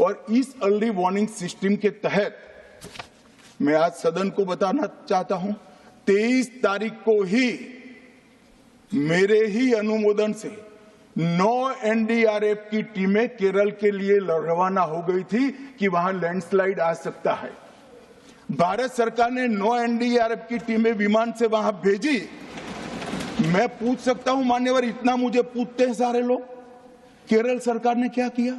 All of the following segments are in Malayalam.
और इस अर्ली वार्निंग सिस्टम के तहत, मैं आज सदन को बताना चाहता हूँ 23 तारीख को ही मेरे ही अनुमोदन से नौ एनडीआरएफ की टीमें केरल के लिए रवाना हो गई थी कि वहाँ लैंडस्लाइड आ सकता है। भारत सरकार ने नौ एनडीआरएफ की टीमें विमान से वहाँ भेजी। मैं पूछ सकता हूँ, मान्यवर, इतना मुझे पूछते हैं सारे लोग। केरल सरकार ने क्या किया?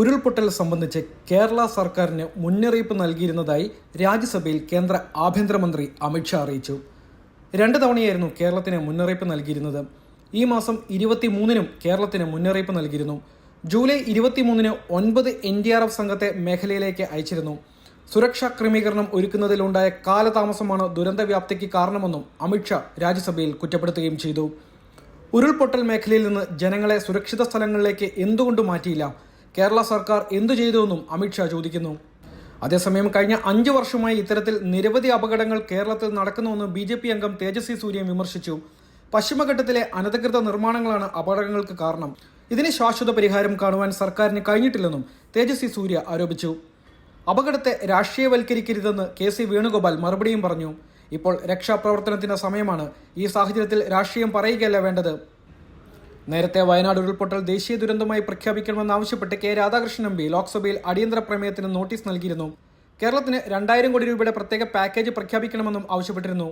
ഉരുൾപൊട്ടൽ സംബന്ധിച്ച് കേരള സർക്കാരിന് മുന്നറിയിപ്പ് നൽകിയിരുന്നതായി രാജ്യസഭയിൽ കേന്ദ്ര ആഭ്യന്തരമന്ത്രി അമിത്ഷാ അറിയിച്ചു. രണ്ട് തവണയായിരുന്നു കേരളത്തിന് മുന്നറിയിപ്പ് നൽകിയിരുന്നത്. ഈ മാസം ഇരുപത്തിമൂന്നിനും കേരളത്തിന് മുന്നറിയിപ്പ് നൽകിയിരുന്നു. ജൂലൈ ഇരുപത്തിമൂന്നിന് ഒൻപത് എൻ ഡി ആർ എഫ് സംഘത്തെ മേഖലയിലേക്ക് അയച്ചിരുന്നു. സുരക്ഷാ ക്രമീകരണം ഒരുക്കുന്നതിലുണ്ടായ കാലതാമസമാണ് ദുരന്തവ്യാപ്തിക്ക് കാരണമെന്നും അമിത്ഷാ രാജ്യസഭയിൽ കുറ്റപ്പെടുത്തുകയും ചെയ്തു. ഉരുൾപൊട്ടൽ മേഖലയിൽ നിന്ന് ജനങ്ങളെ സുരക്ഷിത സ്ഥലങ്ങളിലേക്ക് എന്തുകൊണ്ട് മാറ്റിയില്ല? കേരള സർക്കാർ എന്തു ചെയ്തുവെന്നും അമിത്ഷാ ചോദിക്കുന്നു. അതേസമയം കഴിഞ്ഞ അഞ്ച് വർഷമായി ഇത്തരത്തിൽ നിരവധി അപകടങ്ങൾ കേരളത്തിൽ നടക്കുന്നുവെന്ന് ബി ജെ പി അംഗം തേജസ്വി സൂര്യൻ വിമർശിച്ചു. പശ്ചിമഘട്ടത്തിലെ അനധികൃത നിർമ്മാണങ്ങളാണ് അപകടങ്ങൾക്ക് കാരണം. ഇതിന് ശാശ്വത പരിഹാരം കാണുവാൻ സർക്കാരിന് കഴിഞ്ഞിട്ടില്ലെന്നും തേജസ്വി സൂര്യ ആരോപിച്ചു. അപകടത്തെ രാഷ്ട്രീയവൽക്കരിക്കരുതെന്ന് കെ സി വേണുഗോപാൽ മറുപടിയും പറഞ്ഞു. ഇപ്പോൾ രക്ഷാപ്രവർത്തനത്തിന്റെ സമയമാണ്. ഈ സാഹചര്യത്തിൽ രാഷ്ട്രീയം പറയുകയല്ല വേണ്ടത്. നേരത്തെ വയനാട് ഉരുൾപൊട്ടൽ ദേശീയ ദുരന്തമായി പ്രഖ്യാപിക്കണമെന്ന് പ്രഖ്യാപിക്കണമെന്നാവശ്യപ്പെട്ട് കെ രാധാകൃഷ്ണൻ എം ലോക്സഭയിൽ അടിയന്തര പ്രമേയത്തിന് നോട്ടീസ് നൽകിയിരുന്നു. കേരളത്തിന് രണ്ടായിരം കോടി രൂപയുടെ പ്രത്യേക പാക്കേജ് പ്രഖ്യാപിക്കണമെന്നും ആവശ്യപ്പെട്ടിരുന്നു.